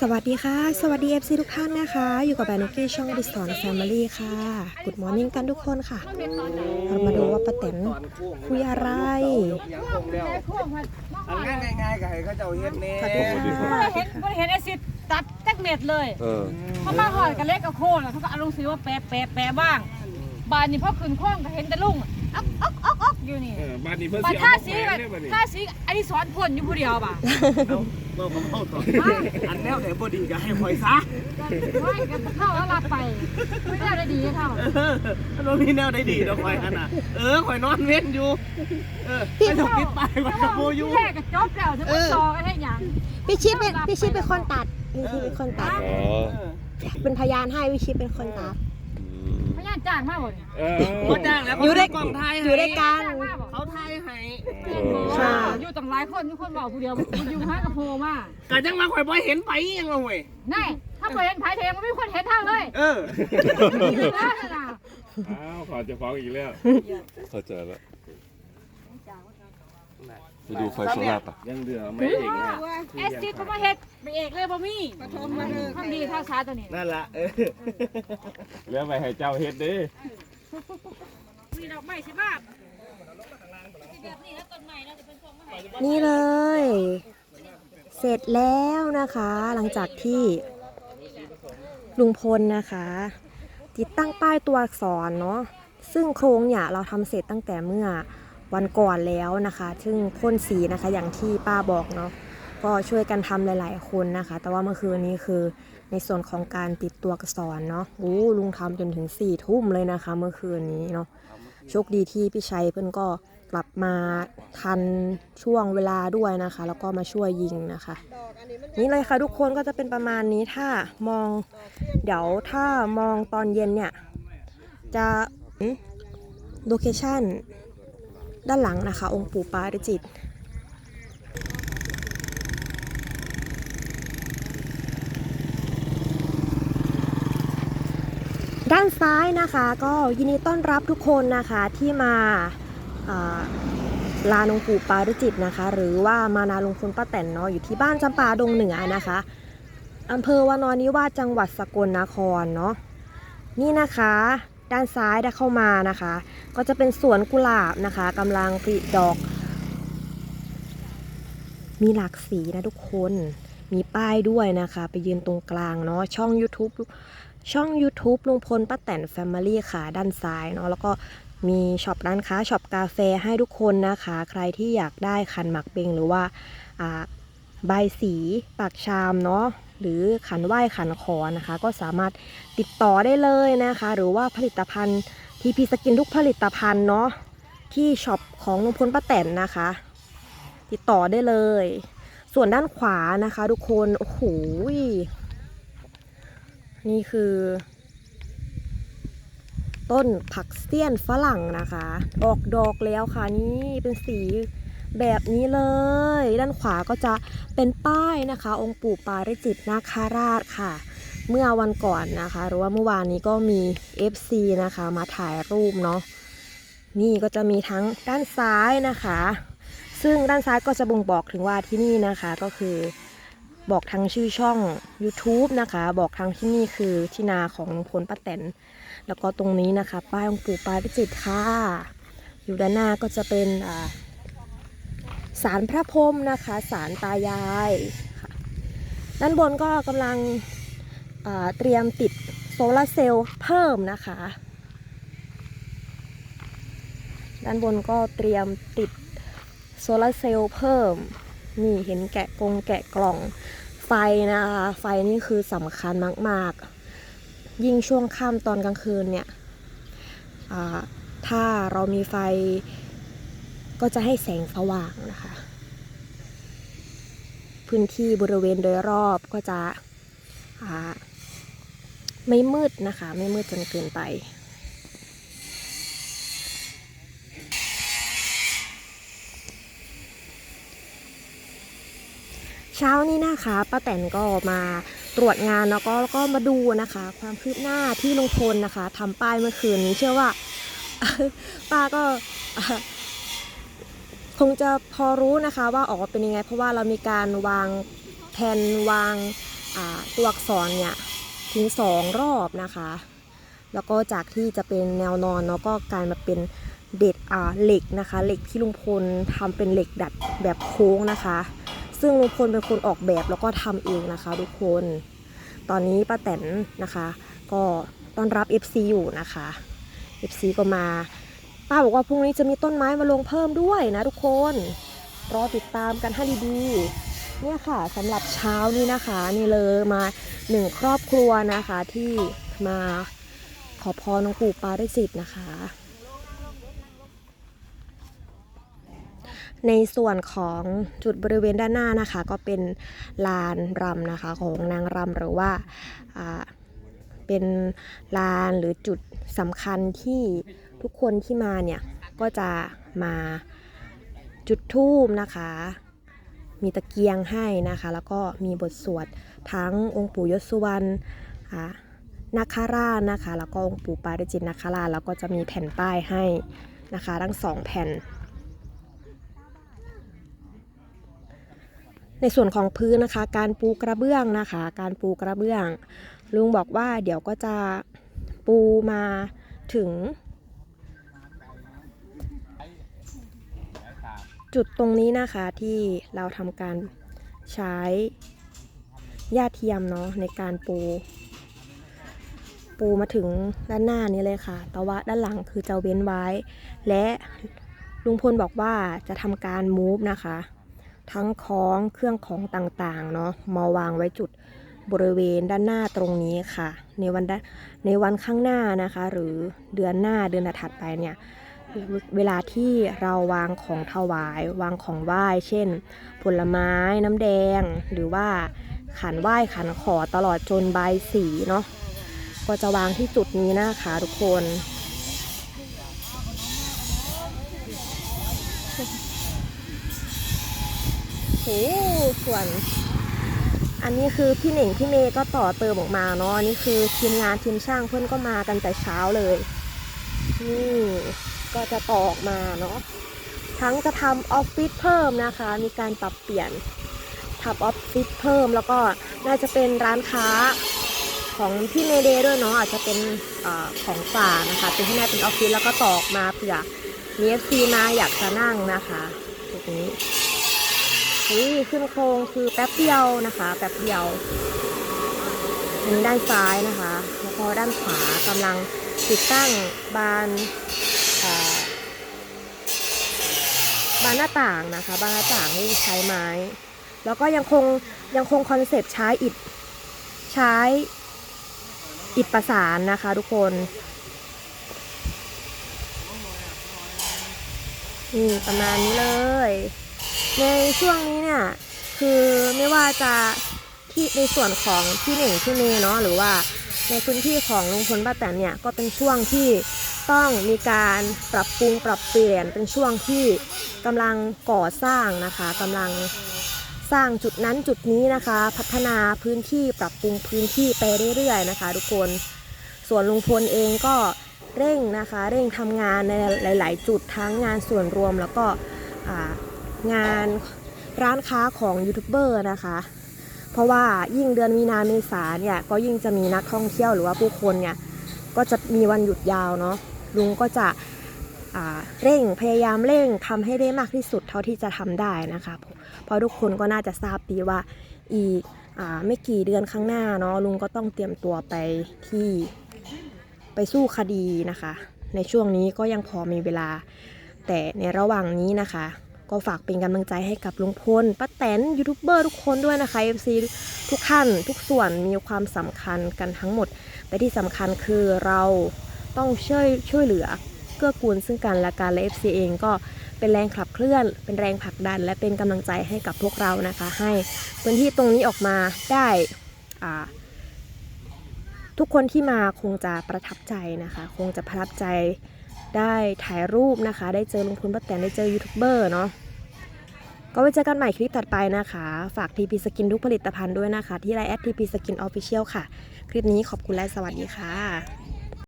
สวัสดีค่ะ สวัสดี FC ทุกท่านนะคะ อยู่กับแบรนด์นุกกี้ช่องดิสอนแฟมิลี่ค่ะ Good Morning กันทุกคนค่ะ เรามาดูว่าป้าแตนคุยอะไรเอาง่ายง่ายๆก็ให้เขาเจ้าเฮ็ดแน่สวัสดีค่ะไม่เห็นไม่เห็นไอซิดตัดแจ็คเม็ดเลยเออเขามาหอดกันเล็กกับโคนเขาก็เอาลงสีว่าแปะแปะแปะบ้าง บานนี้พอขึ้นข้องก็เห็นแต่ลุงอ๊อกอ๊อกอ๊อก อ๊อกอยู่นี่เออบ้านนี้เพิ่นบานสิท่าเอาสีมาแบบแขวนเนี่ยบัดนี้ท่าสีไอ้สอนพ่นอยู่ผู้เดียวป่ะเอาเมื่อผมเข้าต่ออันแนวไหนบ่ดีก็ให้คอยซะไม่กันเข้าแล้วรับไปไม่ได้ได้ดีเท่าเออมันบ่มีแนวใดดีดอกคอยอันน่ะเออคอยนอนเว้นอยู่ เออไม่ต้องคิดไปมันก็โมอยู่แรกก็จบแล้วจะมาต่อกันให้หยังพี่ชิปเป็นพี่ชิปเป็นคนตัดพี่ชิปเป็นคนตัด อ๋อเออเป็นพยานให้พี่ชิปเป็นคนตัดอืมพยานจ้างมากหมดเออบ่จ้างแล้วอยู่ด้วยกล่องไทยอยู่ด้วยกัน จ้างมากบอกเขาไทยให้ค่ะ อยู่ต่างหลายคนทุกคนบอกผู้เดียวอยู่ห้างกับโพมาก็จังมาคอยบ่เห็นไปยังเอาเว้ยนี่ ถ้าเปิดเห็นภายเทมันไม่มีคนเห็นเท่าเลยเออน่าจะน่ะอ้าวขอจะฟ้องอีกแล้ว เข้าใจแล้ว ไปดูไฟโซล่าร์ปะยังเหลือไม่เองนะเอสซีก็มาเฮ็ดไปเอกเลยบ่มีปฐมมาเลยทำดีท่าช้าตัวนี้นั่นล่ะเออแล้วไปให้เจ้าเฮ็ดเด้มีดอกไม้ใช่ป่ะแบบนี้แล้วต้นไม้น่าจะเป็นพวงไม้นี่เลย เสร็จแล้วนะคะ หลังจากที่ลุงพลนะคะ ติดตั้งป้ายตัวอักษรเนาะซึ่งโครงเนี่ยเราทำเสร็จตั้งแต่เมื่อ วันก่อนแล้วนะคะ ซึ่งพ่นสีนะคะอย่างที่ป้าบอกเนาะก็ช่วยกันทำหลาย ๆ คนนะคะ แต่ว่าเมื่อคืนนี้คือในส่วนของการติดตัวอักษรเนาะโอ้ลุงทำจนถึง4ี่ทุ่มเลยนะคะ เมื่อคืนนี้เนาะโชคดีที่พี่ชัยเพื่อนก็กลับมาทันช่วงเวลาด้วยนะคะ แล้วก็มาช่วยยิงนะคะ นี่เลยค่ะทุกคนก็จะเป็นประมาณนี้ถ้ามอง เดี๋ยวถ้ามองตอนเย็นเนี่ย จะโลเคชั่น ด้านหลังนะคะ องค์ปู่ปาริจิตด้านซ้ายนะคะก็ยินดีต้อนรับทุกคนนะคะที่มาอ่าลานองค์ปู่ปาริจิตนะคะ หรือว่ามานาลงพลป้าแตนเนาะอยู่ที่บ้านจำปาดงเหนือนะคะอำเภอวานอนนิวาสจังหวัดสกลนครเนาะนี่นะคะ ด้านซ้ายได้เข้ามานะคะ ก็จะเป็นสวนกุหลาบนะคะกำลังผลิดอก มีหลากสีนะทุกคนมีป้ายด้วยนะคะ ไปยืนตรงกลางเนาะช่อง YouTube ช่อง YouTube ลุงพลป้าแตนแฟมิลี่ค่ะ ด้านซ้ายเนาะแล้วก็มีช็อปร้านค้าช็อปกาแฟให้ทุกคนนะคะ ใครที่อยากได้คันหมักเบงหรือว่าใบาสีปากชามเนาะ หรือขันไหว้ขันขอนะคะ ก็สามารถติดต่อได้เลยนะคะ หรือว่าผลิตภัณฑ์ทีพีสกินทุกผลิตภัณฑ์เนาะที่ช็อปของลุงพลป้าแตนนะคะ ติดต่อได้เลย ส่วนด้านขวานะคะ ทุกคนโอ้โหนี่คือ ต้นผักเสี้ยนฝรั่งนะคะ ออกดอกแล้วค่ะนี่เป็นสี แบบนี้เลย ด้านขวาก็จะเป็นป้ายนะคะ องค์ปู่ปาริจิตนาคาราชค่ะ เมื่อวันก่อนนะคะ หรือว่าเมื่อวานนี้ก็มี FC นะคะ มาถ่ายรูปเนาะนี่ก็จะมีทั้งด้านซ้ายนะคะ ซึ่งด้านซ้ายก็จะบ่งบอกถึงว่าที่นี่นะคะก็คือบอกทั้งชื่อช่อง YouTube นะคะ บอกทั้งที่นี่คือที่นาของลุงพลป้าแตน แล้วก็ตรงนี้นะคะ ป้ายองค์ปู่ปาริจิตค่ะ อยู่ด้านหน้าก็จะเป็นอ่า ศาลพระพรมนะคะศาลตายายค่ะด้านบนก็กำลังเตรียมติดโซลาร์เซลล์เพิ่มนะคะ ด้านบนก็เตรียมติดโซลาร์เซลล์เพิ่ม นี่เห็นแกะกงแกะกล่องไฟนะคะ ไฟนี่คือสำคัญมาก ๆ ยิ่งช่วงค่ำตอนกลางคืนเนี่ยถ้าเรามีไฟ ก็จะให้แสงสว่างนะคะ พื้นที่บริเวณโดยรอบก็จะไม่มืดนะคะ ไม่มืดจนเกินไป เช้านี้นะคะป้าแตนก็มาตรวจงานแล้วก็แล้วก็มาดูนะคะ ความคืบหน้าที่ลงพลนะคะทำป้ายเมื่อคืนนี้เชื่อว่าป้าก็ คงจะพอรู้นะคะว่าออกมาเป็นยังไง เพราะว่าเรามีการวางแผ่นวางตัวอักษรเนี่ยถึงสองรอบนะคะ แล้วก็จากที่จะเป็นแนวนอนเนาะก็กลายมาเป็นเด็ดเหล็กนะคะ เหล็กที่ลุงพลทำเป็นเหล็กดัดแบบโค้งนะคะ ซึ่งลุงพลเป็นคนออกแบบแล้วก็ทำเองนะคะ ทุกคน ตอนนี้ป้าแตนนะคะ ก็ต้อนรับ FC อยู่นะคะ FC ก็มา ป้าบอกว่าพรุ่งนี้จะมีต้นไม้มาลงเพิ่มด้วยนะทุกคน รอติดตามกันให้ดีๆ เนี่ยค่ะสำหรับเช้านี้นะคะนี่เลยมาหนึ่งครอบครัวนะคะที่มาขอพรหลวงปู่ปาริจิตนะคะ ในส่วนของจุดบริเวณด้านหน้านะคะ ก็เป็นลานรำนะคะของนางรำหรือว่า เป็นลานหรือจุดสำคัญที่ทุกคนที่มาเนี่ย ก็จะมาจุดธูปนะคะ มีตะเกียงให้นะคะ แล้วก็มีบทสวดทั้งองค์ปู่ยศวรรณนาคาราชนะคะ แล้วก็องค์ปู่ปาริจิตนาคาราชแล้วก็จะมีแผ่นป้ายให้นะคะ ทั้งสองแผ่น ในส่วนของพื้นนะคะ การปูกระเบื้องนะคะ การปูกระเบื้อง ลุงบอกว่าเดี๋ยวก็จะปูมาถึง จุดตรงนี้นะคะที่เราทำการใช้หญ้าเทียมเนาะในการปู ปูมาถึงด้านหน้านี้เลยค่ะ แต่ว่าด้านหลังคือจะเว้นไว้ และลุงพลบอกว่าจะทำการมูฟนะคะ ทั้งของเครื่องของต่างๆเนาะมาวางไว้จุดบริเวณด้านหน้าตรงนี้ค่ะ ในวันในวันข้างหน้านะคะ หรือเดือนหน้าเดือนถัดไปเนี่ยเวลาที่เราวางของถวายวางของไหว้ เช่น ผลไม้น้ำแดง หรือว่าขันไหว้ขันขอตลอดจนใบสีเนาะก็จะวางที่จุดนี้นะคะทุกคน โอ้ส่วนอันนี้คือพี่เหน่งพี่เมย์ก็ต่อเติมออกมาเนาะนี่คือทีมงานทีมช่างเพื่อนก็มากันแต่เช้าเลย นี่ก็จะต่อออกมาเนาะทั้งจะทำออฟฟิศเพิ่มนะคะ มีการปรับเปลี่ยนทำออฟฟิศเพิ่มแล้วก็น่าจะเป็นร้านค้าของพี่เมเดย์ด้วยเนาะอาจจะเป็นอของฝากนะคะเป็นที่แน่เป็นออฟฟิศแล้วก็ตอออกมาเผื่อมีเอฟซีมาอยากจะนั่งนะคะตรงนี้ อุ้ยขึ้นโครงคือแป๊บเดียวนะคะ แป๊บเดียวอันนี้ด้านซ้ายนะคะ แล้วก็ด้านขวากำลังติดตั้งบานบานหน้าต่างนะคะ บานหน้าต่างที่ใช้ไม้ แล้วก็ยังคงยังคงคอนเซปต์ใช้อิฐใช้อิฐประสานนะคะทุกคน นี่ประมาณนี้เลย ในช่วงนี้เนี่ยคือไม่ว่าจะที่ในส่วนของพี่เหน่งพี่เมย์เนาะหรือว่าในพื้นที่ของลุงพลป้าแตนเนี่ยก็เป็นช่วงที่ต้องมีการปรับปรุงปรับเปลี่ยนเป็นช่วงที่กำลังก่อสร้างนะคะกำลังสร้างจุดนั้นจุดนี้นะคะ พัฒนาพื้นที่ปรับปรุงพื้นที่ไปเรื่อยๆนะคะ ทุกคนส่วนลุงพลเองก็เร่งนะคะ เร่งทำงานในหลาย ๆ จุดทั้งงานส่วนรวมแล้วก็ งานร้านค้าของยูทูบเบอร์นะคะ เพราะว่ายิ่งเดือนมีนาเมษาเนี่ยก็ยิ่งจะมีนักท่องเที่ยวหรือว่าผู้คนเนี่ยก็จะมีวันหยุดยาวเนาะลุงก็จะเร่งพยายามเร่งทำให้ได้มากที่สุดเท่าที่จะทำได้นะคะเพราะทุกคนก็น่าจะทราบดีว่าอีกอไม่กี่เดือนข้างหน้าเนาะลุงก็ต้องเตรียมตัวไปที่ไปสู้คดีนะคะ ในช่วงนี้ก็ยังพอมีเวลา แต่ในระหว่างนี้นะคะ ก็ฝากเป็นกำลังใจให้กับลุงพลป้าแตนยูทูบเบอร์ทุกคนด้วยนะคะ FC ทุกท่านทุกส่วนมีความสำคัญกันทั้งหมด แต่ที่สำคัญคือเราต้องช่วยช่วยเหลือเกื้อกูลซึ่งกันและกันและ FC เองก็เป็นแรงขับเคลื่อน เป็นแรงผลักดัน และเป็นกำลังใจให้กับพวกเรานะคะ ให้พื้นที่ตรงนี้ออกมาได้อ่าทุกคนที่มาคงจะประทับใจนะคะ คงจะประทับใจ ได้ถ่ายรูปนะคะ ได้เจอลุงพลป้าแตนได้เจอยูทูบเบอร์เนาะก็ไว้เจอกันใหม่คลิปถัดไปนะคะ ฝากทีพีสกินทุกผลิตภัณฑ์ด้วยนะคะ ที่ไลน์แอด TP Skin Official ค่ะ คลิปนี้ขอบคุณและสวัสดีค่ะ